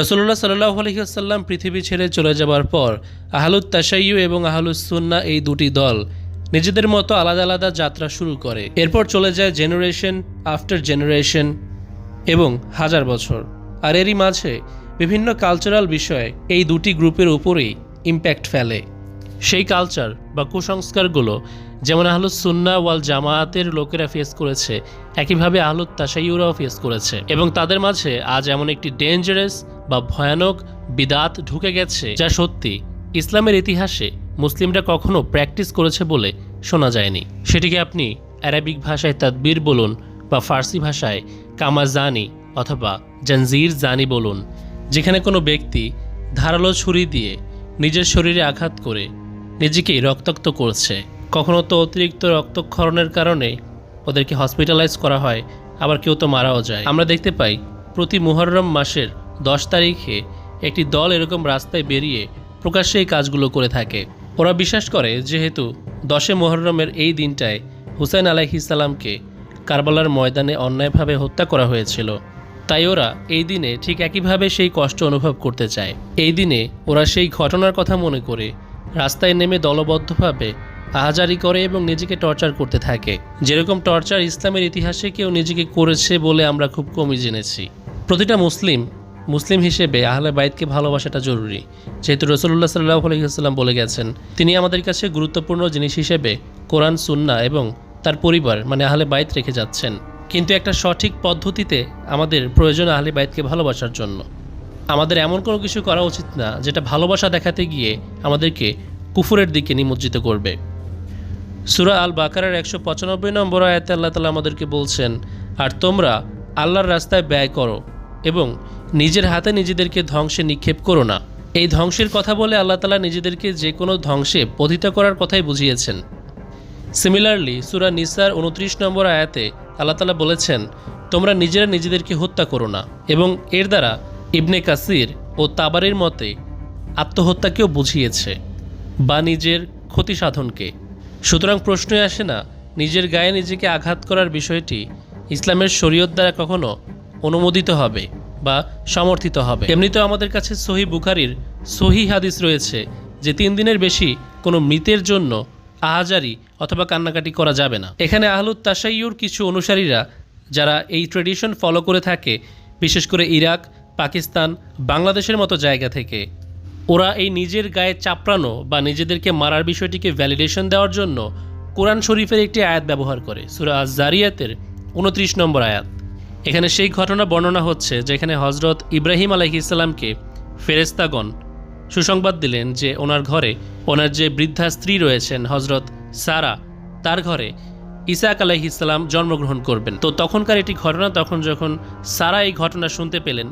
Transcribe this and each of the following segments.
রসুল্লাহ সাল্লাহ আলহিহাসাল্লাম পৃথিবী ছেড়ে চলে যাবার পর আহলুত তাসাইয়ু এবং আহলুস সুন্না এই দুটি দল নিজেদের মতো আলাদা আলাদা যাত্রা শুরু করে। এরপর চলে যায় জেনারেশন আফটার জেনারেশন এবং হাজার বছর। আর এরই মাঝে বিভিন্ন কালচারাল বিষয়ে এই দুটি গ্রুপের উপরেই ইম্প্যাক্ট ফেলে। সেই কালচার বা কুসংস্কারগুলো যেমন আহলুস সুন্না ওয়াল জামায়াতের লোকেরা ফেস করেছে একইভাবে আহলুত তাসাইউরাও ফেস করেছে এবং তাদের মাঝে আজ এমন একটি ডেঞ্জারাস বা ভয়ানক বিদাত ঢুকে গেছে যা সত্যি ইসলামের ইতিহাসে মুসলিমরা কখনো প্র্যাকটিস করেছে বলে শোনা যায়নি। সেটিকে আপনি অ্যারাবিক ভাষায় তাদবির বলুন বা ফার্সি ভাষায় কামাজানি অথবা জঞ্জির জানি বলুন, যেখানে কোনো ব্যক্তি ধারালো ছুরি দিয়ে নিজের শরীরে আঘাত করে নিজেকেই রক্তাক্ত করছে। কখনো তো অতিরিক্ত রক্তক্ষরণের কারণে ওদেরকে হসপিটালাইজ করা হয়, আবার কেউ তো মারাও যায়। আমরা দেখতে পাই, প্রতি মুহররম মাসের দশ তারিখে একটি দল এরকম রাস্তায় বেরিয়ে প্রকাশ্যে এই কাজগুলো করে থাকে। ওরা বিশ্বাস করে, যেহেতু দশে মোহররমের এই দিনটায় হুসাইন আলাইহিসাল্লামকে কারবালার ময়দানে অন্যায়ভাবে হত্যা করা হয়েছিল। তাই ওরা এই দিনে ঠিক একইভাবে সেই কষ্ট অনুভব করতে চায়। এই দিনে ওরা সেই ঘটনার কথা মনে করে রাস্তায় নেমে দলবদ্ধভাবে আহাজারি করে এবং নিজেকে টর্চার করতে থাকে। যেরকম টর্চার ইসলামের ইতিহাসে কেউ নিজেকে করেছে বলে আমরা খুব কমই জেনেছি। প্রতিটা মুসলিম মুসলিম হিসেবে আহলে বাইদকে ভালোবাসাটা জরুরি। যেহেতু রসুল্লাহ সাল্লাহ আলহিহাস্লাম বলে গেছেন, তিনি আমাদের কাছে গুরুত্বপূর্ণ জিনিস হিসেবে কোরআন সুন্না এবং তার পরিবার মানে আহলে বাইত রেখে যাচ্ছেন। কিন্তু একটা সঠিক পদ্ধতিতে আমাদের প্রয়োজন আহলে বাইতকে ভালোবাসার জন্য। আমাদের এমন কোনো কিছু করা উচিত না, যেটা ভালোবাসা দেখাতে গিয়ে আমাদেরকে কুফুরের দিকে নিমজ্জিত করবে। সুরা আল বাকারের একশো পঁচানব্বই নম্বর আয়াতে আল্লাহ তালা আমাদেরকে বলছেন, আর তোমরা আল্লাহর রাস্তায় ব্যয় করো এবং নিজের হাতে নিজেদেরকে ধ্বংসে নিক্ষেপ করো না। এই ধ্বংসের কথা বলে আল্লাহ তালা নিজেদেরকে যে কোনো ধ্বংসে পতিত করার কথাই বুঝিয়েছেন। সিমিলারলি সুরা নিসার উনত্রিশ নম্বর আয়াতে আল্লাহ তালা বলেছেন, তোমরা নিজেরা নিজেদেরকে হত্যা করো না। এবং এর দ্বারা ইবনে কাসির ও তাবারের মতে আত্মহত্যাকেও বুঝিয়েছে বা নিজের ক্ষতি সাধনকে সুতরাং প্রশ্নই আসে না, নিজের গায়ে নিজেকে আঘাত করার বিষয়টি ইসলামের শরীয়ত দ্বারা কখনো অনুমোদিত হবে বা সমর্থিত হবে। এমনিতেও আমাদের কাছে সহি বুখারির সহি হাদিস রয়েছে যে তিন দিনের বেশি কোনো মৃতের জন্য আহাজারি অথবা কান্নাকাটি করা যাবে না। এখানে আহলুত তাসাইয়ুর কিছু অনুসারীরা যারা এই ট্রেডিশন ফলো করে থাকে, বিশেষ করে ইরাক, পাকিস্তান, বাংলাদেশের মতো জায়গা থেকে ওরা এই নিজের গায়ে চাপড়ানো বা নিজেদেরকে মারার বিষয়টিকে ভ্যালিডেশন দেওয়ার জন্য কোরআন শরীফের একটি আয়াত ব্যবহার করে, সুরা জারিয়াতের উনত্রিশ নম্বর আয়াত। এখানে সেই ঘটনা বর্ণনা হচ্ছে যেখানে হজরত ইব্রাহিম আলহি ইসলামকে ফেরেস্তাগণ সুসংবাদ দিলেন যে ওনার ঘরে ওনার যে বৃদ্ধা স্ত্রী রয়েছেন হজরত সারা, তার ঘরে ইসাক আলাহি ইসলাম জন্মগ্রহণ করবেন। তো তখনকার এটি ঘটনা তখন যখন সারা এই ঘটনা শুনতে পেলেন,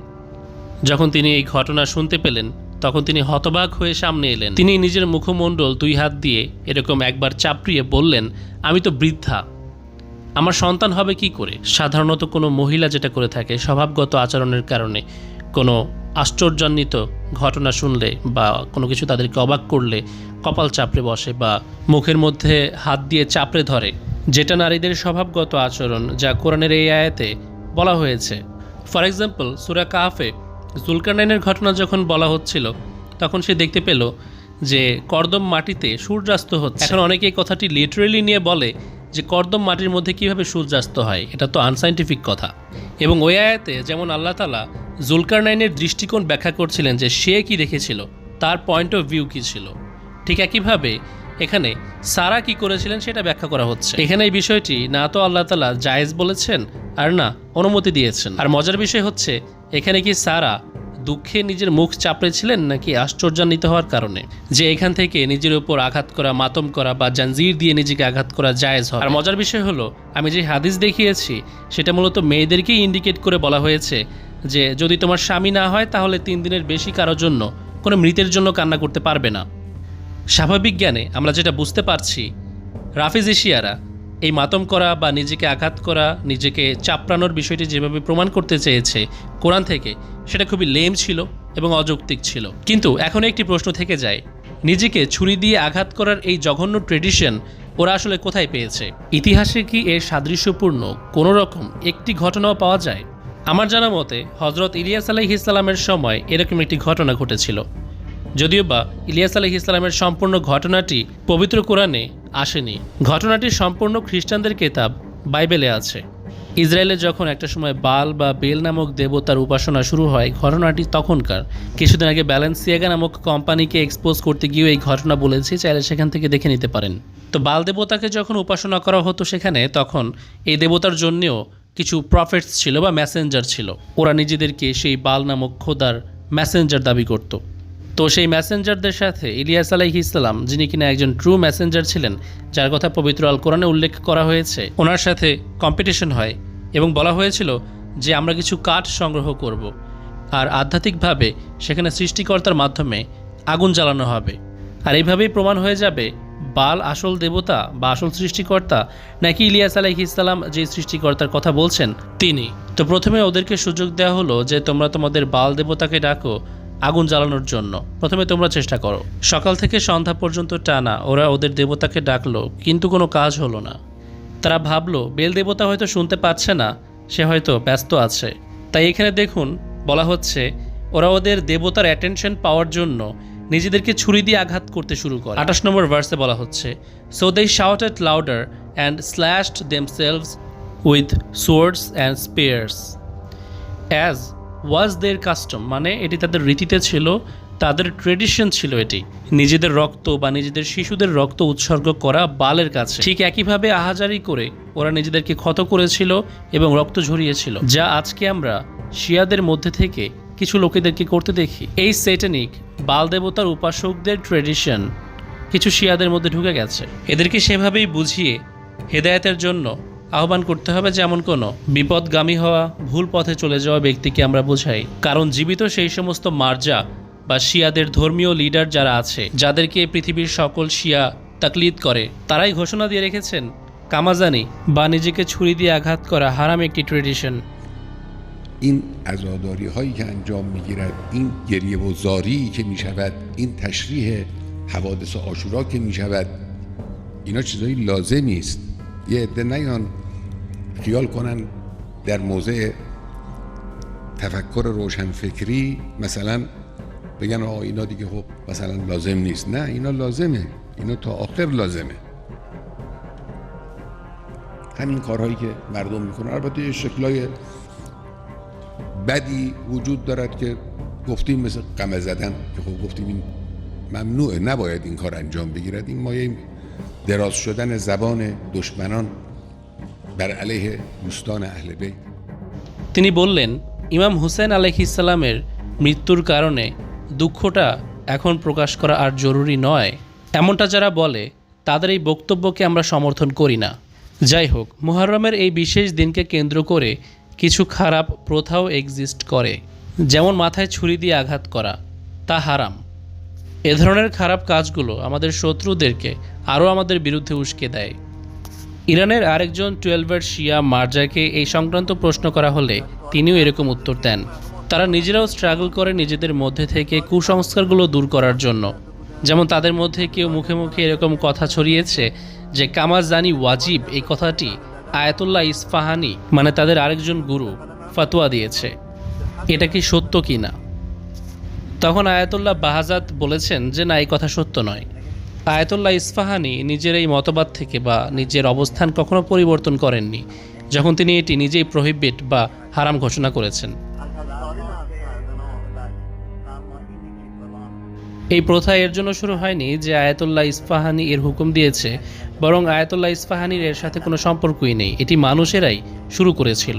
যখন তিনি এই ঘটনা শুনতে পেলেন তখন তিনি হতবাক হয়ে সামনে এলেন। তিনি নিজের মুখমণ্ডল দুই হাত দিয়ে এরকম একবার চাপড়িয়ে বললেন, আমি তো বৃদ্ধা, আমার সন্তান হবে কি করে? সাধারণত কোনো মহিলা যেটা করে থাকে, স্বভাবগত আচরণের কারণে কোনো আশ্চর্যান্বিত ঘটনা শুনলে বা কোনো কিছু তাদেরকে অবাক করলে কপাল চাপড়ে বসে বা মুখের মধ্যে হাত দিয়ে চাপড়ে ধরে। যেটা নারীদের স্বভাবগত আচরণ, যা কোরআনের এই আয়াতে বলা হয়েছে। ফর এক্সাম্পল সুরা কাফে জুলকারনাইনের ঘটনা যখন বলা হচ্ছিল, তখন সে দেখতে পেল যে কর্দম মাটিতে সূর্যাস্ত হচ্ছে। এখন অনেকে এই কথাটি লিটারেলি নিয়ে বলে যে কর্দম মাটির মধ্যে কীভাবে সূর্যাস্ত হয়, এটা তো আনসাইন্টিফিক কথা। এবং ওই আয়াতে যেমন আল্লাহ তালা জুলকারনাইনের দৃষ্টিকোণ ব্যাখ্যা করছিলেন যে সে কি দেখেছিল, তার পয়েন্ট অফ ভিউ কী ছিল। ঠিক একইভাবে এখানে সারা কি করেছিলেন সেটা ব্যাখ্যা করা হচ্ছে। এখানে এই বিষয়টি না তো আল্লাহ তালা জায়েজ বলেছেন, আর না অনুমতি দিয়েছেন। আর মজার বিষয় হচ্ছে, এখানে কি সারা দুঃখে নিজের মুখ চাপড়েছিলেন নাকি আশ্চর্যান্বিত হওয়ার কারণে? যে এখান থেকে নিজের উপর আঘাত করা, মাতম করা বা জাঞ্জির দিয়ে নিজেকে আঘাত করা জায়েজ হয় আর মজার বিষয় হলো, আমি যে হাদিস দেখিয়েছি, সেটা মূলত মেয়েদেরকেই ইন্ডিকেট করে বলা হয়েছে যে, যদি তোমার স্বামী না হয়, তাহলে তিন দিনের বেশি কারোর জন্য, কোনো মৃতের জন্য কান্না করতে পারবে না। স্বাভাবিক জ্ঞানে আমরা যেটা বুঝতে পারছি, রাফিজ এশিয়ারা এই মাতম করা বা নিজেকে আঘাত করা, নিজেকে চাপড়ানোর বিষয়টি যেভাবে প্রমাণ করতে চেয়েছে কোরআন থেকে, সেটা খুবই লেম ছিল এবং অযৌক্তিক ছিল। কিন্তু এখন একটি প্রশ্ন থেকে যায়, নিজেকে ছুরি দিয়ে আঘাত করার এই জঘন্য ট্রেডিশন ওরা আসলে কোথায় পেয়েছে? ইতিহাসে কি এর সাদৃশ্যপূর্ণ কোনো রকম একটি ঘটনাও পাওয়া যায়? আমার জানা মতে হজরত ইলিয়াস আলাইহি ইসলামের সময় এরকম একটি ঘটনা ঘটেছিল। যদিও বা ইলিয়াস আলাইহি ইসলামের সম্পূর্ণ ঘটনাটি পবিত্র কোরআনে আসেনি। ঘটনাটি সম্পূর্ণ খ্রিস্টানদের কেতাব বাইবেলে আছে। ইসরায়েলে যখন একটা সময় বাল বা বেল নামক দেবতার উপাসনা শুরু হয়, ঘটনাটি তখনকার। কিছুদিন আগে ব্যালেন্সিয়াগা নামক কোম্পানিকে এক্সপোজ করতে গিয়েও এই ঘটনা বলেছি, চাইলে সেখান থেকে দেখে নিতে পারেন। তো বাল দেবতাকে যখন উপাসনা করা হতো সেখানে, তখন এই দেবতার জন্যেও কিছু প্রফেটস ছিল বা মেসেঞ্জার ছিল। ওরা নিজেদেরকে সেই বাল নামক খোদার মেসেঞ্জার দাবি করত। তো সেই ম্যাসেঞ্জারদের সাথে ইলিয়াস আলাইহি ইসলাম যিনি কিনা একজন ট্রু ম্যাসেঞ্জার ছিলেন, যার কথা পবিত্র আল কোরআনে উল্লেখ করা হয়েছে, ওনার সাথে কম্পিটিশন হয় এবং বলা হয়েছিল যে আমরা কিছু কাঠ সংগ্রহ করব আর আধ্যাত্মিকভাবে সেখানে সৃষ্টিকর্তার মাধ্যমে আগুন জ্বালানো হবে। আর এইভাবেই প্রমাণ হয়ে যাবে বাল আসল দেবতা বা আসল সৃষ্টিকর্তা নাকি ইলিয়াস আলাইহি ইসলাম যে সৃষ্টিকর্তার কথা বলছেন, তিনি। তো প্রথমে ওদেরকে সুযোগ দেওয়া হলো যে তোমরা তোমাদের বাল দেবতাকে ডাকো আগুন জ্বালানোর জন্য। প্রথমে তোমরা চেষ্টা করো। সকাল থেকে সন্ধ্যা পর্যন্ত টানা, ওরা ওদের দেবতাকে ডাকলো, কিন্তু কোনো কাজ হলো না। তারা ভাবলো, বেল দেবতা হয়তো শুনতে পাচ্ছে না, সে হয়তো ব্যস্ত আছে। তাই এখানে দেখুন, বলা হচ্ছে, ওরা ওদের দেবতার অ্যাটেনশন পাওয়ার জন্য নিজেদেরকে ছুরি দিয়ে আঘাত করতে শুরু করে। আঠাশ নম্বর ভার্সে বলা হচ্ছে so they shouted louder and slashed themselves with swords and spears as was their custom মানে এটি তাদের রীতিতে ছিল, তাদের ট্রেডিশন ছিল এটি। নিজেদের রক্ত বা নিজেদের শিশুদের রক্ত উৎসর্গ করা বালের কাছে। ঠিক একইভাবে আহাজারি করে ওরা নিজেদেরকে ক্ষত করেছিল এবং রক্ত ঝরিয়েছিল। যা আজকে আমরা শিয়াদের মধ্যে থেকে কিছু লোকেদেরকে করতে দেখি। এই সেটেনিক বাল দেবতার উপাসকদের ট্রেডিশন কিছু শিয়াদের মধ্যে ঢুকে গেছে। এদেরকে সেভাবেই বুঝিয়ে হেদায়েতের জন্য আহ্বান করতে হবে যেমন কোনো বিপদগামী হওয়া ভুল পথে চলে যাওয়া ব্যক্তিকে আমরা বোঝাই কারণ জীবিত সেই সমস্ত মার্জা বা শিয়াদের ধর্মীয় লিডার যারা আছে যাদেরকে পৃথিবীর সকল শিয়া তাকলিদ করে তারাই ঘোষণা দিয়ে রেখেছেন কামাজানি বা নিজেকে ছুরি দিয়ে আঘাত করা হারাম একটি ট্রেডিশন این عزاداری هایی که انجام میگیرد این گریه و زاری که میشود این تشریح حوادث آشورا که میشود اینا چیزایی لازمی است یه عده نیان خیال کنن در موضع تفکر روشنفکری مثلا بگن آقا اینا دیگه خب مثلا لازم نیست. نه اینا لازمه. اینا تا آخر لازمه. همین کارهایی که مردم می‌کنن. البته یه شکلای بدی وجود دارد که گفتیم مثل قمه زدن که خب گفتیم این ممنوعه. نباید این کار انجام بگیرد. این مایه دراز شدن زبان دشمنان. তিনি বললেন, ইমাম হুসেন আলহিসাল্লামের মৃত্যুর কারণে দুঃখটা এখন প্রকাশ করা আর জরুরি নয়। এমনটা যারা বলে, তাদের এই বক্তব্যকে আমরা সমর্থন করি না। যাই হোক, মুহররমের এই বিশেষ দিনকে কেন্দ্র করে কিছু খারাপ প্রথাও এক্সিস্ট করে। যেমন মাথায় ছুরি দিয়ে আঘাত করা, তা হারাম। এ ধরনের খারাপ কাজগুলো আমাদের শত্রুদেরকে আরও আমাদের বিরুদ্ধে উস্কে দেয়। ইরানের আরেকজন টুয়েলভার শিয়া মার্জাকে এই সংক্রান্ত প্রশ্ন করা হলে তিনিও এরকম উত্তর দেন। তারা নিজেরাও স্ট্রাগল করে নিজেদের মধ্যে থেকে কুসংস্কারগুলো দূর করার জন্য। যেমন তাদের মধ্যে কেউ মুখে মুখে এরকম কথা ছড়িয়েছে যে কামাজ কামাজানি ওয়াজিব, এই কথাটি আয়াতুল্লাহ ইসফাহানি মানে তাদের আরেকজন গুরু, ফাতুয়া দিয়েছে। এটা কি সত্য কি না? তখন আয়াতুল্লাহ বাহাজাত বলেছেন যে, না, এই কথা সত্য নয়। আয়াতুল্লাহ ইসফাহানি নিজের এই মতবাদ থেকে বা নিজের অবস্থান কখনো পরিবর্তন করেননি, যখন তিনি এটি নিজেই প্রহিবিট বা হারাম ঘোষণা করেছেন। এই প্রথা এর জন্য শুরু হয়নি যে আয়াতুল্লাহ ইসফাহানি এর হুকুম দিয়েছে, বরং আয়াতুল্লাহ ইসফাহানির এর সাথে কোনো সম্পর্কই নেই। এটি মানুষেরাই শুরু করেছিল।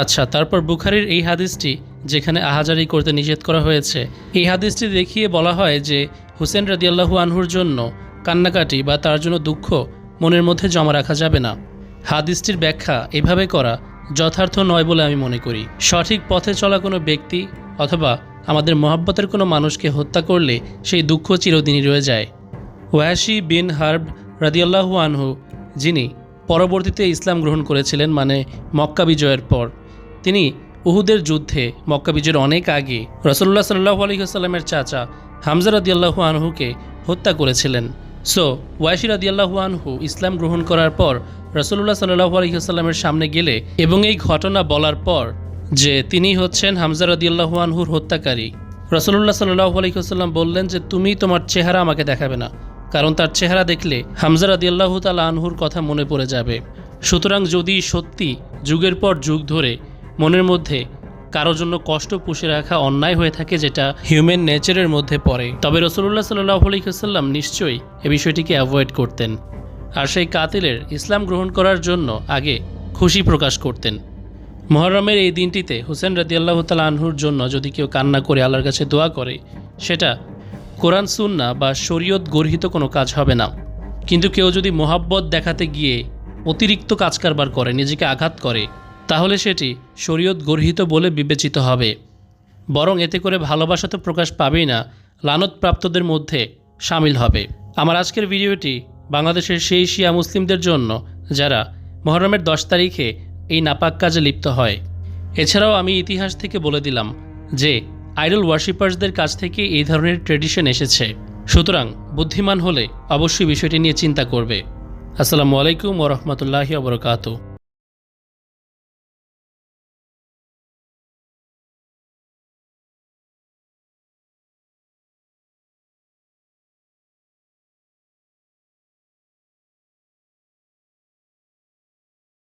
আচ্ছা তারপর বুখারির এই হাদিসটি যেখানে আহাজারি করতে নিষেধ করা হয়েছে, এই হাদিসটি দেখিয়ে বলা হয় যে হুসেন রাদিয়াল্লাহু আনহুর জন্য কান্নাকাটি বা তার জন্য দুঃখ মনের মধ্যে জমা রাখা যাবে না। হাদিসটির ব্যাখ্যা এভাবে করা যথার্থ নয় বলে আমি মনে করি। সঠিক পথে চলা কোনো ব্যক্তি অথবা আমাদের মহাব্বতের কোনো মানুষকে হত্যা করলে সেই দুঃখ চিরদিনই রয়ে যায়। ওয়াসি বিন হার্ব রাদিয়াল্লাহু আনহু, যিনি পরবর্তীতে ইসলাম গ্রহণ করেছিলেন মানে মক্কা বিজয়ের পর তিনি উহুদের যুদ্ধে মক্কা বিজয়ের অনেক আগে রসল্লাহ সাল্লাহ আলহিহাস্লামের চাচা হামজা রাদিয়াল্লাহু আনহুকে হত্যা করেছিলেন। সো, ওয়াইশি রাদিয়াল্লাহু আনহু ইসলাম গ্রহণ করার পর রসুল্লাহ সাল্লাহু আলহিহাস্লামের সামনে গেলে এবং এই ঘটনা বলার পর যে তিনি হচ্ছেন হামজা রাদিয়াল্লাহু আনহুর হত্যাকারী। রসুল্লাহ সাল্লাহু আলহিহাস্লাম বললেন যে, তুমি তোমার চেহারা আমাকে দেখাবে না, কারণ তার চেহারা দেখলে হামজা রাদিয়াল্লাহু তালা আনহুর কথা মনে পড়ে যাবে। সুতরাং যদি সত্যি যুগের পর যুগ ধরে মনের মধ্যে কারোর জন্য কষ্ট পুষে রাখা অন্যায় হয়ে থাকে যেটা হিউম্যান নেচারের মধ্যে পড়ে। তবে রসুল্লাহ সাল্লাহ নিশ্চয়ই এ বিষয়টিকে অ্যাভয়েড করতেন আর সেই কাতিলের ইসলাম গ্রহণ করার জন্য আগে খুশি প্রকাশ করতেন। মহরমের এই দিনটিতে হুসেন রাদিয়াল্লাহ তালা আনহুর জন্য যদি কেউ কান্না করে আল্লাহর কাছে দোয়া করে, সেটা কোরআন সুন্না বা শরীয়ত গর্হিত কোনো কাজ হবে না। কিন্তু কেউ যদি মোহাব্বত দেখাতে গিয়ে অতিরিক্ত কাজ কারবার করে, নিজেকে আঘাত করে তাহলে সেটি শরীয়ত গর্হিত বলে বিবেচিত হবে। বরং এতে করে ভালোবাসা তো প্রকাশ পাবেই না, লানতপ্রাপ্তদের মধ্যে সামিল হবে। আমার আজকের ভিডিওটি বাংলাদেশের সেই শিয়া মুসলিমদের জন্য, যারা মহরমের দশ তারিখে এই নাপাক কাজে লিপ্ত হয়। এছাড়াও আমি ইতিহাস থেকে বলে দিলাম যে, আইডল ওয়ার্শিপার্সদের কাছ থেকে এই ধরনের ট্রেডিশন এসেছে। সুতরাং বুদ্ধিমান হলে অবশ্যই বিষয়টি নিয়ে চিন্তা করবে। আসসালামু আলাইকুম ওরহমতুল্লাহি ওবরকাতু